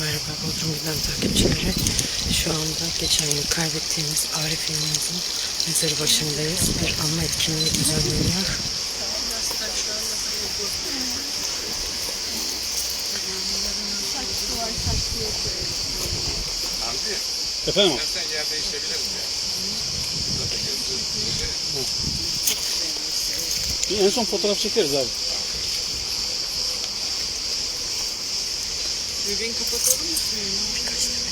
Merhaba Bodrum Gündem takipçileri. Şu anda geçen yıl kaybettiğimiz Arif Yılmaz'ın mezarı başındayız. Bir anma etkinliği düzenleniyor. Efendim? Bir en son fotoğraf çekeriz abi. Düğün kapatalım mı suyunu? Birkaç tane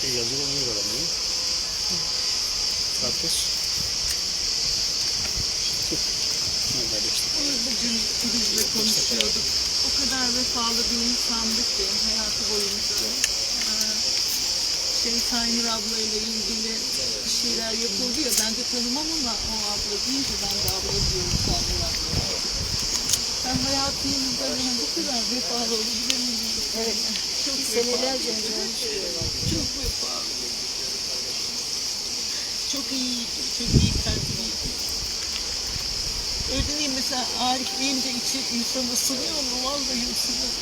Şey yazılı onu görelim değil mi? Karpuz. Nerede işte? Bugün bizle konuşuyorduk. O kadar vefalı bir insandık ki hayatı boyunca. Ee, Şey Taynur ablayla ilgili bir şeyler yapıldı ya ben de tanımam ama o abla deyince ben de abla diyorum Taynur abla. Ben hayatımızda yani bu kadar vefalı olabilir miyim? Evet. Çok senelerce Çok vefalı. Çok iyiydi, çok iyi kalpliydi. Değil mesela Arif deyince içi insanı ısınıyor mu? Vallahi ısınıyor.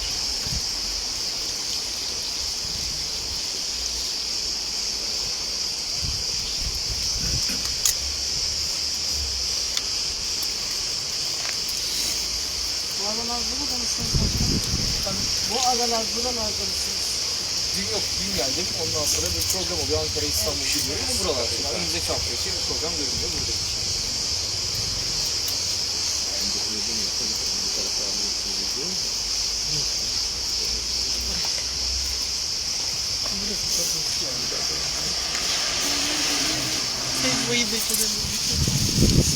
Bu burada mısınız başkanım? Bu buralarda mısınız? Dün yok, dün geldim. Ondan sonra bir program oluyor. Ankara, İstanbul ama buralarda. Önümüzdeki hafta için bir program görünüyor buradayım. Вийде сюди.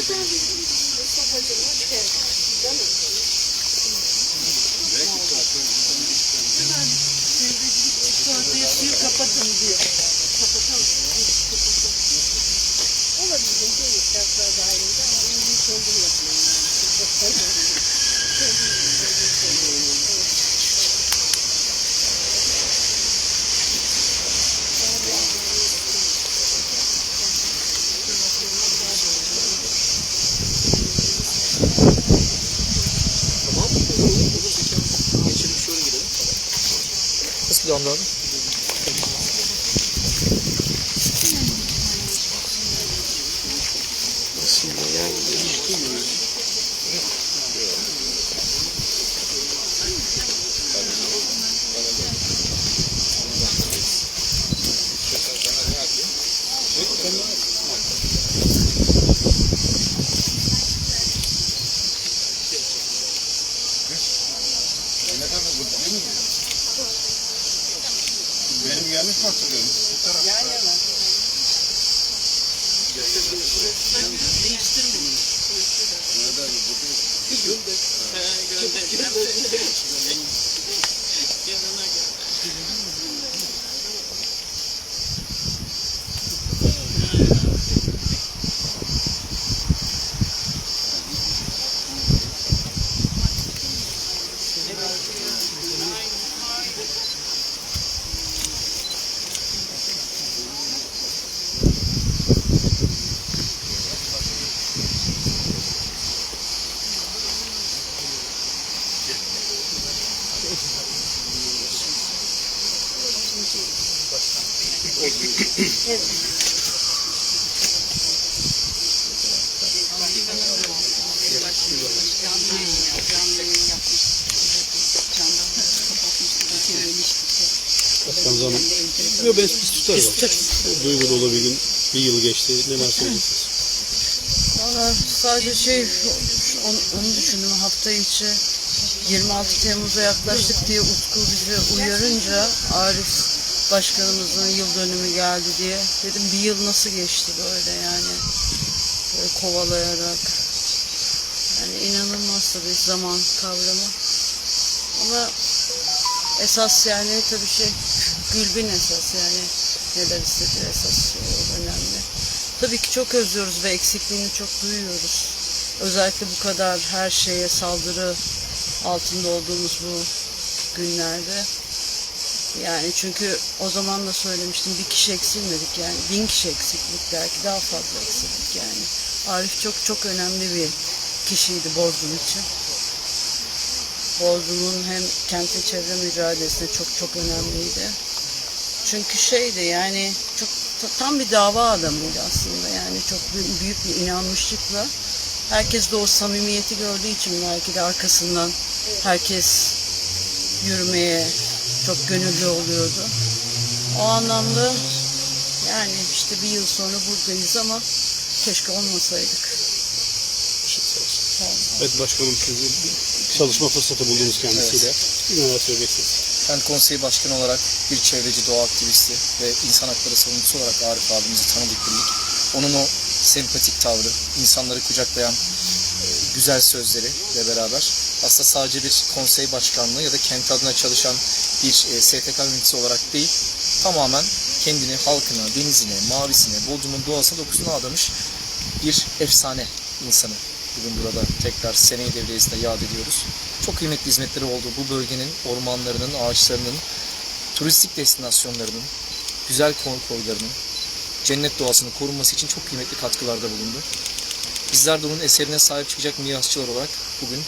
Sevmayı beceremedim. Ortaya suyu kapatın diyor. Tamam. Nasıl damladı? Değiştir bunu. Nereden? Burada. Gönder. He gönder. Başkan zaman. Yok ben biz tutarız. Duygulu olabildim. Bir yıl geçti. Neler söyleyeceksiniz? Valla sadece şey onu, onu düşündüm hafta içi 26 Temmuz'a yaklaştık diye Utku bizi uyarınca Arif başkanımızın yıl dönümü geldi diye dedim bir yıl nasıl geçti böyle yani böyle kovalayarak yani inanılmaz tabii zaman kavramı ama esas yani tabii şey Gülbin esas yani neler istediği esas o önemli. Tabii ki çok özlüyoruz ve eksikliğini çok duyuyoruz. Özellikle bu kadar her şeye saldırı altında olduğumuz bu günlerde. Yani çünkü o zaman da söylemiştim bir kişi eksilmedik yani bin kişi eksiklik belki daha fazla eksildik yani. Arif çok çok önemli bir kişiydi Bozgun için. Bozgun'un hem kente çevre mücadelesinde çok çok önemliydi. Çünkü şeydi yani çok ta- tam bir dava adamıydı aslında yani çok büyük, bir inanmışlıkla herkes de o samimiyeti gördüğü için belki de arkasından herkes yürümeye çok gönüllü oluyordu. O anlamda yani işte bir yıl sonra buradayız ama keşke olmasaydık. Evet başkanım siz bir çalışma fırsatı buldunuz kendisiyle. Neler söyleyeceksiniz? Ben konsey başkanı olarak bir çevreci doğa aktivisti ve insan hakları savunucusu olarak Arif abimizi tanıdık bildik. Onun o sempatik tavrı, insanları kucaklayan e, güzel sözleriyle beraber aslında sadece bir konsey başkanlığı ya da kent adına çalışan bir e, STK yöneticisi olarak değil, tamamen kendini halkına, denizine, mavisine, Bodrum'un doğasına dokusuna adamış bir efsane insanı. Bugün burada tekrar seneyi devriyesinde yad ediyoruz. Çok kıymetli hizmetleri oldu bu bölgenin ormanlarının, ağaçlarının, turistik destinasyonlarının, güzel koy koylarının, cennet doğasının korunması için çok kıymetli katkılarda bulundu. Bizler de onun eserine sahip çıkacak mirasçılar olarak bugün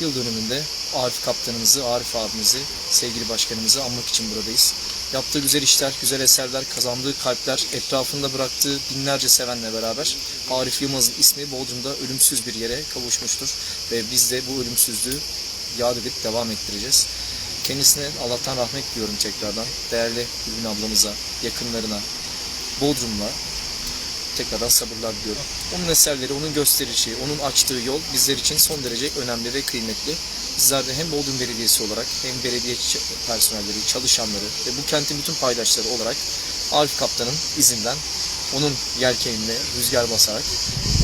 yıl dönümünde Arif kaptanımızı, Arif abimizi, sevgili başkanımızı anmak için buradayız. Yaptığı güzel işler, güzel eserler, kazandığı kalpler, etrafında bıraktığı binlerce sevenle beraber Arif Yılmaz'ın ismi Bodrum'da ölümsüz bir yere kavuşmuştur. Ve biz de bu ölümsüzlüğü yad edip devam ettireceğiz. Kendisine Allah'tan rahmet diliyorum tekrardan. Değerli Gülbin ablamıza, yakınlarına, Bodrum'la tekrardan sabırlar diliyorum. Onun eserleri, onun gösterişi, onun açtığı yol bizler için son derece önemli ve kıymetli. Bizler de hem Bodrum Belediyesi olarak hem belediye personelleri, çalışanları ve bu kentin bütün paydaşları olarak Arif Kaptan'ın izinden onun yelkenine rüzgar basarak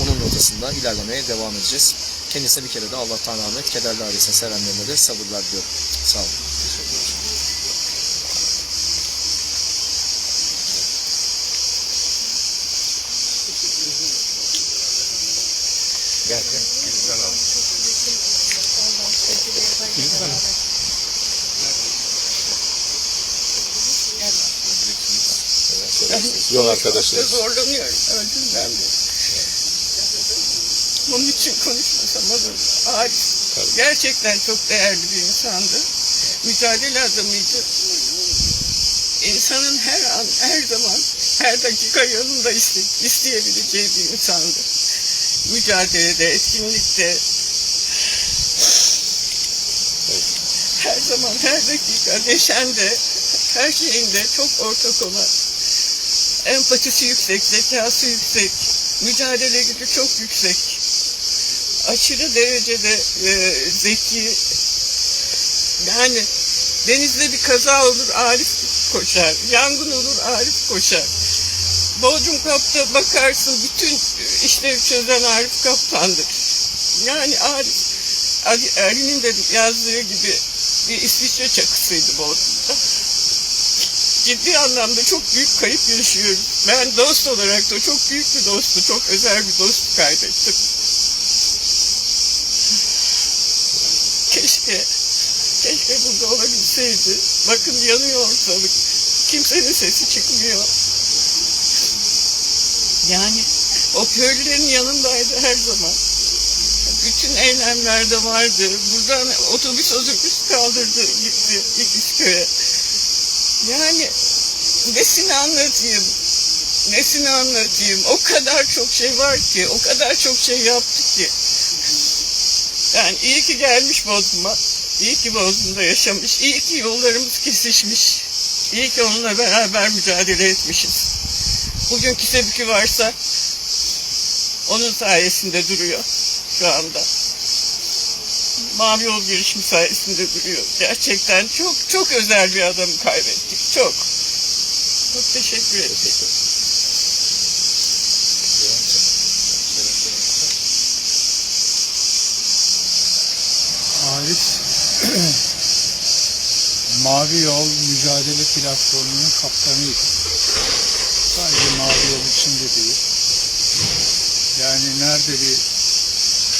onun rotasında ilerlemeye devam edeceğiz. Kendisine bir kere de Allah'tan rahmet, kederli ailesine sevenlerine de sabırlar diliyorum. Sağ olun. Yol arkadaşlar. Zorlanıyorum. Öldüm ben de. Bunun için konuşmasam olur. Arif gerçekten çok değerli bir insandı. Mücadele adamıydı. İnsanın her an, her zaman, her dakika yanında iste, isteyebileceği bir insandı. Mücadelede, etkinlikte, her zaman, her dakika, neşende, her şeyinde çok ortak olan empatisi yüksek, zekası yüksek, mücadele gücü çok yüksek. Aşırı derecede e, zeki. Yani denizde bir kaza olur Arif koşar. Yangın olur Arif koşar. Bodrum Kap'ta bakarsın bütün işleri çözen Arif Kaptan'dır. Yani Arif, Ali, Ali'nin de yazdığı gibi bir İsviçre çakısıydı Bodrum'da ciddi anlamda çok büyük kayıp yaşıyoruz. Ben dost olarak da çok büyük bir dostu, çok özel bir dost kaybettim. Keşke, keşke burada olabilseydi. Bakın yanıyor ortalık. Kimsenin sesi çıkmıyor. Yani o köylülerin yanındaydı her zaman. Bütün eylemlerde vardı. Buradan otobüs otobüs kaldırdı gitti İkizköy'e. Yani nesini anlatayım? Nesini anlatayım? O kadar çok şey var ki, o kadar çok şey yaptık ki. Yani iyi ki gelmiş Bodrum'a. İyi ki Bodrum'da yaşamış. İyi ki yollarımız kesişmiş. İyi ki onunla beraber mücadele etmişiz. Bugünkü sebükü varsa onun sayesinde duruyor şu anda. Mavi yol girişimi sayesinde duruyor. Gerçekten çok çok özel bir adamı kaybettik. Çok. Çok teşekkür ederim. Arif Mavi Yol Mücadele Platformu'nun kaptanıydı. Sadece Mavi Yol içinde değil. Yani nerede bir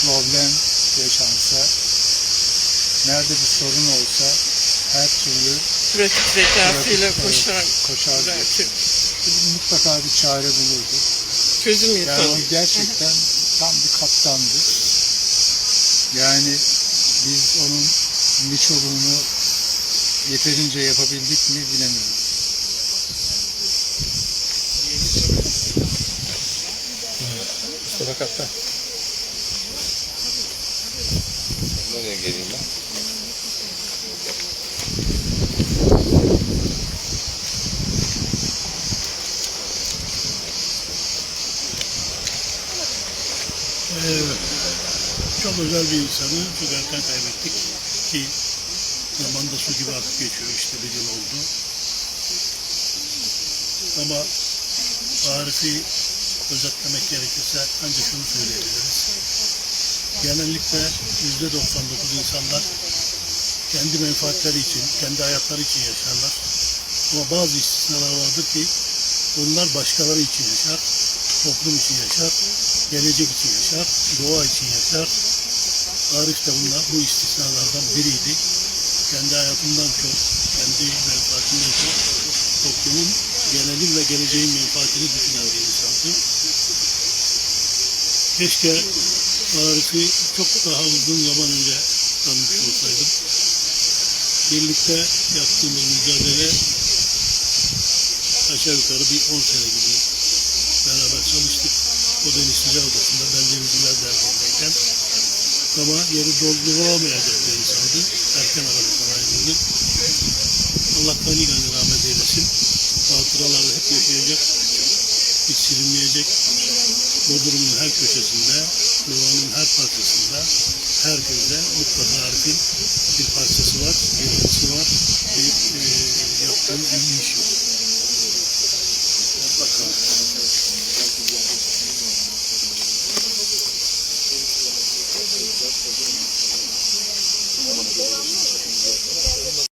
problem yaşansa, nerede bir sorun olsa her türlü Pratik zekasıyla evet, koşardı. belki Mutlaka bir çare bulurdu. çözüm Yani insanı. o gerçekten tam bir kaptandı. Yani biz onun birçoğunu yeterince yapabildik mi bilemiyorum. Mustafa Kaptan. Nereye geleyim ben? Evet. Çok özel bir insanı çok erken kaybettik ki zaman da su gibi akıp geçiyor işte bir yıl oldu. Ama Arif'i özetlemek gerekirse ancak şunu söyleyebiliriz. Genellikle yüzde 99 insanlar kendi menfaatleri için, kendi hayatları için yaşarlar. Ama bazı istisnalar vardır ki onlar başkaları için yaşar, toplum için yaşar, gelecek için yaşar, doğa için yaşar. Arif de bunlar, bu istisnalardan biriydi. Kendi hayatından çok, kendi menfaatinden çok toplumun genelin ve geleceğin menfaatini düşünen bir insandı. Keşke Arif'i çok daha uzun zaman önce tanımış olsaydım. Birlikte yaptığımız mücadele aşağı yukarı bir 10 sene gibi çalıştık. O deniz sıcağı odasında ben denizciler dersindeyken. Ama yeri doldurulamayacak bir insandı. Erken aralıktan ayrıldı. Allah kanigani rahmet eylesin. Hatıraları hep yaşayacak. Hiç silinmeyecek. Bodrum'un her köşesinde, Nova'nın her parçasında, her köyde mutlaka Arif'in bir parçası var, bir anısı var, bir e, yaptığı iyi iş var. Mutlaka.